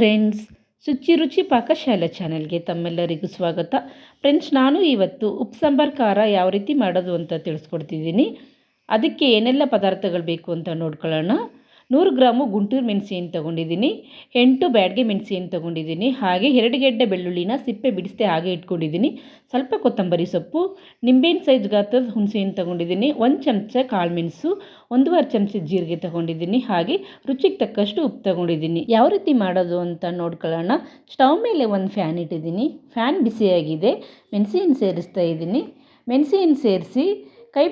Friends ಶುಚಿ ರುಚಿ ಪಾಕಶಾಲೆ ಚಾನಲ್ಗೆ ತಮ್ಮೆಲ್ಲರಿಗೂ ಸ್ವಾಗತ. ಫ್ರೆಂಡ್ಸ್, ನಾನು ಇವತ್ತು ಉಪ್ಪು ಸಾಂಬಾರು, ಖಾರ ಯಾವ ರೀತಿ ಮಾಡೋದು ಅಂತ ತಿಳಿಸ್ಕೊಡ್ತಿದ್ದೀನಿ. ಅದಕ್ಕೆ ಏನೆಲ್ಲ ಪದಾರ್ಥಗಳು ಬೇಕು ಅಂತ ನೋಡ್ಕೊಳ್ಳೋಣ. ನೂರು ಗ್ರಾಮು ಗುಂಟೂರು ಮೆಣಸಿನ ತೊಗೊಂಡಿದ್ದೀನಿ, ಎಂಟು ಬ್ಯಾಡ್ಗೆ ಮೆಣಸಿನ ತೊಗೊಂಡಿದ್ದೀನಿ, ಹಾಗೆ ಎರಡು ಗೆಡ್ಡೆ ಬೆಳ್ಳುಳ್ಳಿನ ಸಿಪ್ಪೆ ಬಿಡಿಸ್ದೆ ಹಾಗೆ ಇಟ್ಕೊಂಡಿದ್ದೀನಿ. ಸ್ವಲ್ಪ ಕೊತ್ತಂಬರಿ ಸೊಪ್ಪು ನಿಂಬೆಹಣ್ಣು ಸೈಜ್ ಗಾತ್ರದ ಹುಣಸೆಹಣ್ಣು ತೊಗೊಂಡಿದ್ದೀನಿ, ಒಂದು ಚಮಚ ಕಾಳು ಮೆಣಸು ಒಂದೂವರೆ ಚಮಚ ಜೀರಿಗೆ ತೊಗೊಂಡಿದ್ದೀನಿ, ಹಾಗೆ ರುಚಿಗೆ ತಕ್ಕಷ್ಟು ಉಪ್ಪು ತೊಗೊಂಡಿದ್ದೀನಿ. ಯಾವ ರೀತಿ ಮಾಡೋದು ಅಂತ ನೋಡ್ಕೊಳ್ಳೋಣ. ಸ್ಟವ್ ಮೇಲೆ ಒಂದು ಫ್ಯಾನ್ ಇಟ್ಟಿದ್ದೀನಿ, ಫ್ಯಾನ್ ಬಿಸಿಯಾಗಿದೆ, ಮೆಣಸಿನ ಸೇರಿಸ್ತಾ ಇದ್ದೀನಿ. ಮೆಣಸಿನ ಸೇರಿಸಿ ಕೈ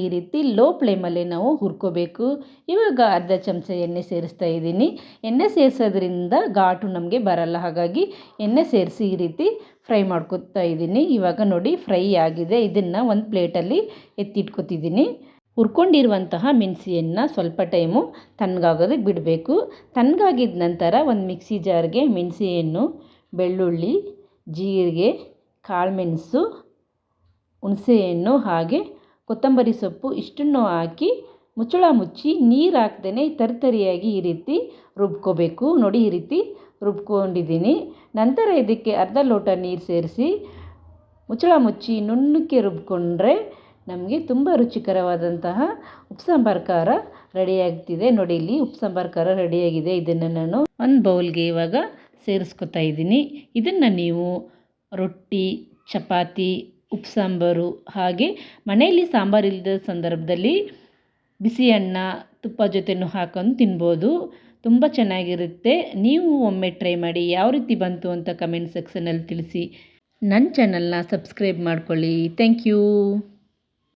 ಈ ರೀತಿ ಲೋ ಫ್ಲೇಮಲ್ಲಿ ನಾವು ಹುರ್ಕೋಬೇಕು. ಇವಾಗ ಅರ್ಧ ಚಮಚ ಎಣ್ಣೆ ಸೇರಿಸ್ತಾ ಇದ್ದೀನಿ. ಎಣ್ಣೆ ಸೇರಿಸೋದ್ರಿಂದ ಘಾಟು ನಮಗೆ ಬರಲ್ಲ. ಹಾಗಾಗಿ ಎಣ್ಣೆ ಸೇರಿಸಿ ಈ ರೀತಿ ಫ್ರೈ ಮಾಡ್ಕೊತಾ ಇದ್ದೀನಿ. ಇವಾಗ ನೋಡಿ ಫ್ರೈ ಆಗಿದೆ. ಇದನ್ನು ಒಂದು ಪ್ಲೇಟಲ್ಲಿ ಎತ್ತಿಟ್ಕೊತಿದ್ದೀನಿ. ಹುರ್ಕೊಂಡಿರುವಂತಹ ಮೆಣಸಿಯನ್ನು ಸ್ವಲ್ಪ ಟೈಮು ತಣ್ಣಗಾಗೋದಕ್ಕೆ ಬಿಡಬೇಕು. ತಣ್ಣಗಾಗಿದ ನಂತರ ಒಂದು ಮಿಕ್ಸಿ ಜಾರ್ಗೆ ಮೆಣಸಿಯನ್ನು ಬೆಳ್ಳುಳ್ಳಿ, ಜೀರಿಗೆ ಕಾಳುಮೆಣಸು ಹುಣಸೆಹಣ್ಣು ಹಾಗೆ ಕೊತ್ತಂಬರಿ ಸೊಪ್ಪು ಇಷ್ಟನ್ನು ಹಾಕಿ ಮುಚ್ಚಳ ಮುಚ್ಚಿ ನೀರು ಹಾಕ್ದೇ ತರಿತರಿಯಾಗಿ ಈ ರೀತಿ ರುಬ್ಕೋಬೇಕು. ನೋಡಿ ಈ ರೀತಿ ರುಬ್ಕೊಂಡಿದ್ದೀನಿ. ನಂತರ ಇದಕ್ಕೆ ಅರ್ಧ ಲೋಟ ನೀರು ಸೇರಿಸಿ ಮುಚ್ಚಳ ಮುಚ್ಚಿ ನುಣ್ಣಕ್ಕೆ ರುಬ್ಕೊಂಡ್ರೆ ನಮಗೆ ತುಂಬ ರುಚಿಕರವಾದಂತಹ ಉಪ್ಪು ಸಾಂಬಾರು ಖಾರ ರೆಡಿಯಾಗ್ತಿದೆ. ನೋಡಿ ಇಲ್ಲಿ ಉಪ್ಪು ಸಾಂಬಾರು ಖಾರ ರೆಡಿಯಾಗಿದೆ. ಇದನ್ನು ನಾನು ಒಂದು ಬೌಲ್ಗೆ ಇವಾಗ ಸೇರಿಸ್ಕೊತಾ ಇದ್ದೀನಿ. ಇದನ್ನು ನೀವು ರೊಟ್ಟಿ, ಚಪಾತಿ ಉಪ್ಪು ಸಾಂಬಾರು ಹಾಗೆ ಮನೆಯಲ್ಲಿ ಸಾಂಬಾರು ಇಲ್ಲದ ಸಂದರ್ಭದಲ್ಲಿ ಬಿಸಿ ಅನ್ನ ತುಪ್ಪ ಜೊತೆನೂ ಹಾಕೊಂಡು ತಿನ್ಬೋದು. ತುಂಬ ಚೆನ್ನಾಗಿರುತ್ತೆ. ನೀವು ಒಮ್ಮೆ ಟ್ರೈ ಮಾಡಿ ಯಾವ ರೀತಿ ಬಂತು ಅಂತ ಕಮೆಂಟ್ ಸೆಕ್ಷನಲ್ಲಿ ತಿಳಿಸಿ. ನನ್ನ ಚಾನಲ್ನ ಸಬ್ಸ್ಕ್ರೈಬ್ ಮಾಡ್ಕೊಳ್ಳಿ. Thank you.